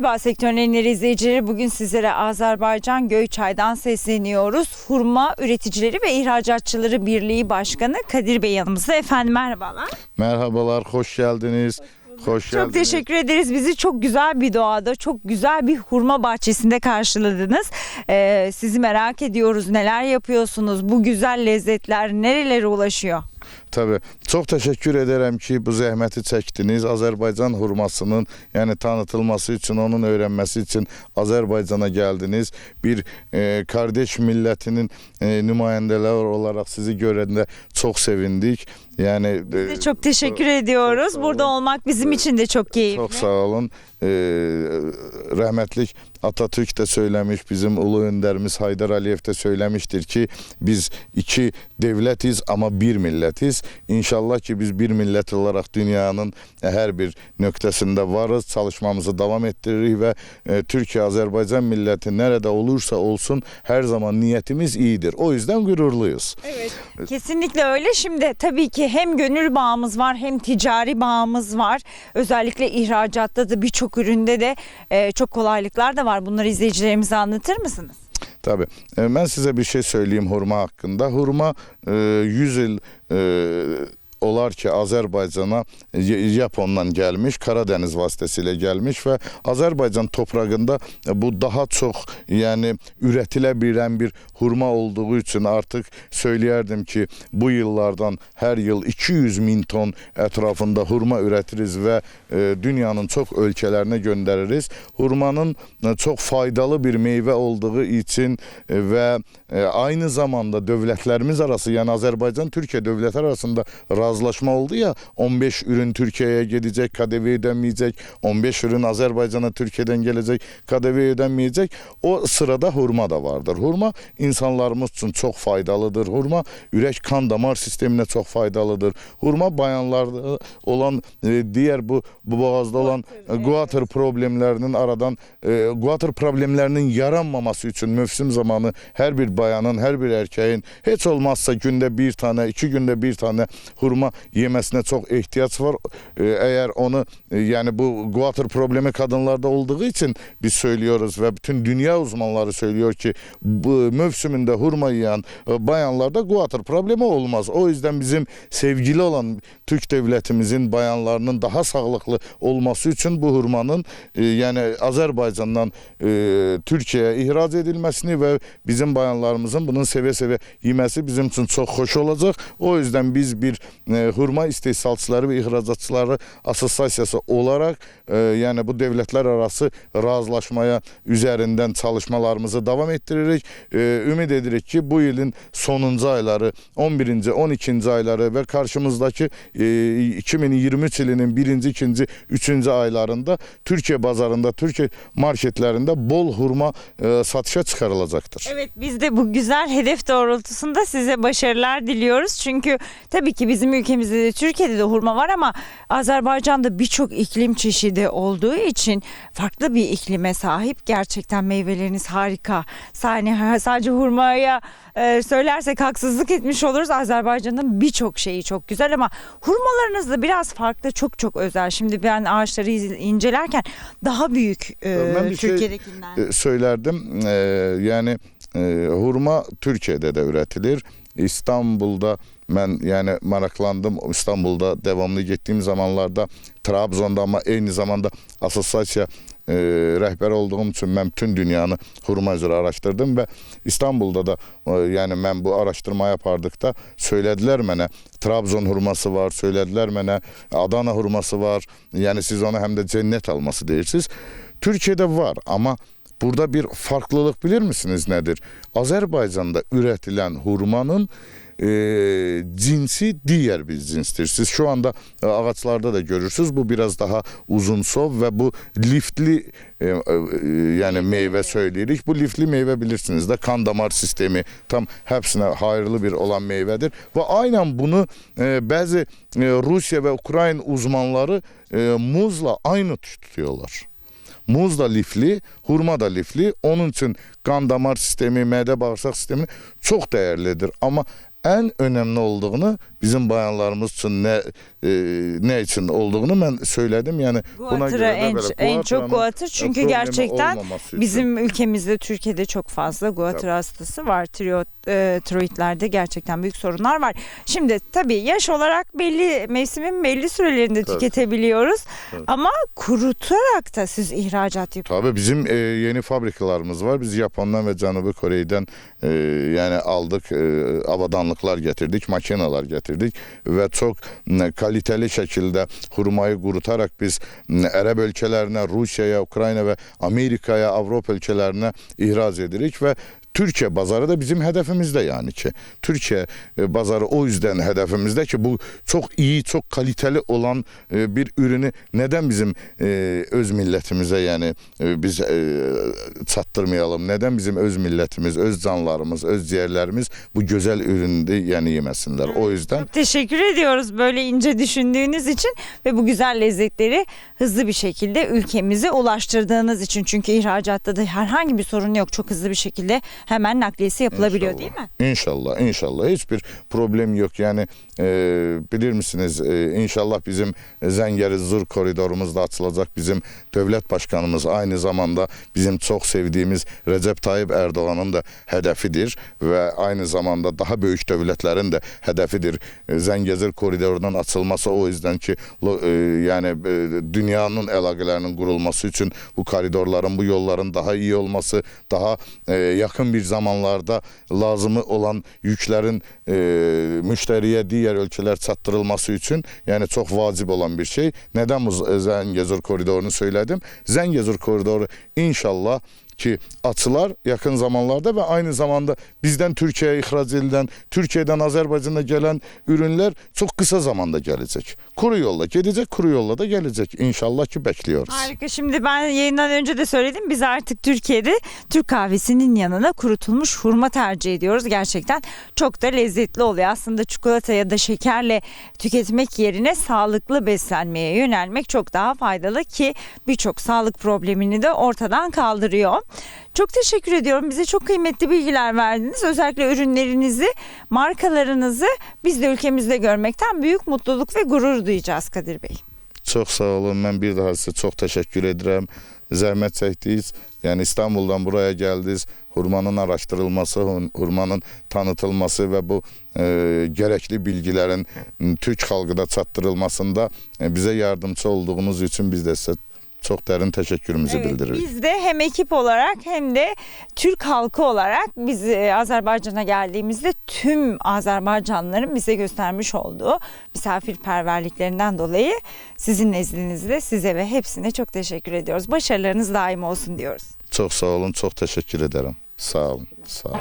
Merhaba sektörün en iyi izleyicileri. Bugün sizlere Azerbaycan Göyçay'dan sesleniyoruz. Hurma Üreticileri ve İhracatçıları Birliği Başkanı Kadir Bey yanımızda. Efendim merhabalar. Merhabalar, hoş geldiniz. Hoş Çok geldiniz. teşekkür ederiz. Bizi çok güzel bir doğada, çok güzel bir hurma bahçesinde karşıladınız. Ee, sizi merak ediyoruz. Neler yapıyorsunuz? Bu güzel lezzetler nerelere ulaşıyor? Tabii. Çok teşekkür ederim ki bu zəhməti çəkdiniz. Azərbaycan hurmasının, yəni tanıtılması için, onun öğrenmesi için Azərbaycana geldiniz. Bir e, kardeş milletinin e, nümayendeler olarak sizi görəndə çok sevindik. Yani Biz de e, çok teşekkür ediyoruz. sağ Burada olmak bizim için de çok keyifli. Çok sağ olun. Ee, rahmetlik Atatürk de söylemiş, bizim ulu önderimiz Haydar Aliyev de söylemiştir ki biz iki devletiz ama bir milletiz. İnşallah ki biz bir millet olarak dünyanın her bir noktasında varız. Çalışmamızı devam ettiririk ve e, Türkiye, Azerbaycan milleti nerede olursa olsun her zaman niyetimiz iyidir. O yüzden gururluyuz. Kesinlikle öyle. Şimdi tabii ki hem gönül bağımız var hem ticari bağımız var. Özellikle ihracatta da birçok üründe de e, çok kolaylıklar da var. Bunları izleyicilerimize anlatır mısınız? Tabii. E, Ben size bir şey söyleyeyim hurma hakkında. Hurma e, 100 yıl e, olar ki Azərbaycana Yapondan gəlmiş, Karadeniz vasitəsilə gəlmiş və Azərbaycan toprağında e, bu daha çox, yəni ürətilə bilən bir hurma olduğu üçün artıq söyləyərdim ki, bu yıllardan hər yıl 200 min ton ətrafında hurma ürətiriz və e, dünyanın çox ölkələrinə göndəririz. Hurmanın e, çox faydalı bir meyvə olduğu üçün e, və aynı zamanda dövlətlərimiz arası, yəni Azərbaycan Türkiyə dövlətlər arasında razılaşma oldu ya 15 ürün Türkiye'ye gidecek, KDV ödenmeyecek. 15 ürün Azerbaycan'a Türkiye'den gelecek, KDV ödenmeyecek. O sırada hurma da vardır. Hurma insanlarımız için çok faydalıdır. Hurma ürək kan damar sisteminə çox faydalıdır. Hurma bayanlarda olan e, diğer bu bu boğazda olan e, guatr problemlərinin aradan e, guatr problemlərinin yaranmaması üçün mövsüm zamanı hər bir bayanın, hər bir erkeğin heç olmazsa gündə bir tane, iki gündə bir tane hurma yemesine çok ihtiyaç var. E, eğer onu e, yani bu guatr problemi kadınlarda olduğu için biz söylüyoruz ve bütün dünya uzmanları söylüyor ki bu mevsiminde hurma yiyen e, bayanlarda guatr problemi olmaz. O yüzden bizim sevgili olan Türk devletimizin bayanlarının daha sağlıklı olması için bu hurmanın e, yani Azerbaycan'dan Türkiye'ye ihraç edilmesini ve bizim bayanlarımızın bunun seve seve yemesi bizim için çok hoş olacak. O yüzden biz bir hurma istehsalçıları ve ihracatçıları asosiyasyası olarak e, yani bu devletler arası razılaşmaya üzerinden çalışmalarımızı devam ettiririk. E, ümit edirik ki bu yılın sonuncu ayları 11. 12. ayları ve karşımızdaki e, 2023 yılının 1. 2. 3. aylarında Türkiye pazarında, Türkiye marketlerinde bol hurma e, satışa çıkarılacaktır. Evet biz de bu güzel hedef doğrultusunda size başarılar diliyoruz. Çünkü tabii ki bizim ülkemizde de Türkiye'de de hurma var ama Azerbaycan'da birçok iklim çeşidi olduğu için farklı bir iklime sahip. Gerçekten meyveleriniz harika. Yani sadece hurmaya e, söylersek haksızlık etmiş oluruz. Azerbaycan'ın birçok şeyi çok güzel ama hurmalarınız da biraz farklı, çok çok özel. Şimdi ben ağaçları incelerken daha büyük e, Ben bir şey- Türkiye'dekinden. e, söylerdim. E, yani e, hurma Türkiye'de de üretilir. İstanbul'da ben yani maraklandım. İstanbul'da devamlı gittiğim zamanlarda Trabzon'da ama aynı zamanda asosiyasiya e, rehber olduğum için ben bütün dünyanı hurma üzere araştırdım ve İstanbul'da da e, yani ben bu araştırma yapardıkta söylediler bana Trabzon hurması var, söylediler bana Adana hurması var. Yani siz ona hem de cennet alması deyirsiniz. Türkiye'de var ama burada bir farklılık bilir misiniz nedir? Azerbaycan'da üretilen hurmanın e, cinsi diğer bir cinstir. Siz şu anda e, ağaçlarda da görürsünüz. Bu biraz daha uzunsov ve bu liftli e, e, yani meyve söyleyirik. Bu liftli meyve bilirsiniz de kan damar sistemi tam hepsine hayırlı bir olan meyvedir. Ve aynen bunu e, bazı e, Rusya ve Ukrayna uzmanları e, muzla aynı tutuyorlar. Muz da lifli, hurma da lifli. Onun için kan damar sistemi, mide bağırsak sistemi çok değerlidir. Ama en önemli olduğunu bizim bayanlarımız için ne e, ne için olduğunu ben söyledim. Yani buna göre de en, böyle en çok Guatır'ın, guatır e, çünkü problemi gerçekten olmaması için. bizim ülkemizde Türkiye'de çok fazla guatır Tabii. hastası var. Tiro, e, tiroidlerde gerçekten büyük sorunlar var. Şimdi tabii yaş olarak belli mevsimin belli sürelerinde Tabii. tüketebiliyoruz. Tabii. Ama kurutarak da siz ihracat yapıyorsunuz. Tabii bizim e, yeni fabrikalarımız var. Biz Japon'dan ve Canubi Kore'den e, yani aldık e, avadanlıklar getirdik, makineler getirdik ve çok m, kaliteli şekilde hurmayı kurutarak biz m, Arap ülkelerine, Rusya'ya, Ukrayna ve Amerika'ya, Avrupa ülkelerine ihraç edirik ve Türkiye pazarı da bizim hedefimizde yani ki. Türkiye e, pazarı o yüzden hedefimizde ki bu çok iyi, çok kaliteli olan e, bir ürünü bizim e, öz milletimize yani e, biz sattırmayalım? Neden bizim öz milletimiz, öz canlarımız, öz ciğerlerimiz bu güzel ürünü yani yemesinler? O yüzden Çok teşekkür ediyoruz böyle ince düşündüğünüz için ve bu güzel lezzetleri hızlı bir şekilde ülkemize ulaştırdığınız için. Çünkü ihracatta da herhangi bir sorun yok. Çok hızlı bir şekilde hemen nakliyesi yapılabiliyor İnşallah. değil mi? İnşallah, inşallah. Hiçbir problem yok. Yani e, bilir misiniz e, inşallah bizim Zengeri Zur koridorumuz da açılacak. Bizim devlet başkanımız aynı zamanda bizim çok sevdiğimiz Recep Tayyip Erdoğan'ın da hedefidir ve aynı zamanda daha büyük devletlerin de hedefidir. E, Zengezir koridorunun açılması o yüzden ki e, yani e, dünyanın əlaqələrinin qurulması üçün bu koridorların, bu yolların daha iyi olması, daha e, yakın bir zamanlarda lazımı olan yüklerin e, müşteriye diğer ülkeler çatdırılması üçün yani çok vacib olan bir şey. Neden bu Z- Zengezur koridorunu söyledim? Zengezur koridoru inşallah ki açılar yakın zamanlarda ve aynı zamanda bizden Türkiye'ye ihraç edilen, Türkiye'den Azerbaycan'a gelen ürünler çok kısa zamanda gelecek. Kuru yolla gelecek, kuru yolla da gelecek. İnşallah ki bekliyoruz. Harika. Şimdi ben yayından önce de söyledim. Biz artık Türkiye'de Türk kahvesinin yanına kurutulmuş hurma tercih ediyoruz. Gerçekten çok da lezzetli oluyor. Aslında çikolata ya da şekerle tüketmek yerine sağlıklı beslenmeye yönelmek çok daha faydalı ki birçok sağlık problemini de ortadan kaldırıyor. Çok teşekkür ediyorum. Bize çok kıymetli bilgiler verdiniz. Özellikle ürünlerinizi, markalarınızı biz de ülkemizde görmekten büyük mutluluk ve gurur duyacağız Kadir Bey. Çox sağ olun. Mən bir daha sizə çox təşəkkür edirəm. Zəhmət çəkdiniz. Yəni İstanbuldan buraya gəldiniz. Hurmanın araşdırılması, hurmanın tanıtılması və bu e, gərəkli bilgilərin Türk xalqına çatdırılmasında e, bizə yardımçı olduğunuz üçün biz də sizə çox dərin təşəkkürümüzü Evet, bildiririk. biz de hem ekip olarak hem de Türk halkı olarak biz e, Azerbaycan'a geldiğimizde tüm Azerbaycanlıların bize göstermiş olduğu misafirperverliklerinden dolayı sizin nezdinizde size ve hepsine çok teşekkür ediyoruz. Başarılarınız daim olsun diyoruz. Çox sağ olun, çox təşəkkür edirəm. Sağ olun. Sağ olun.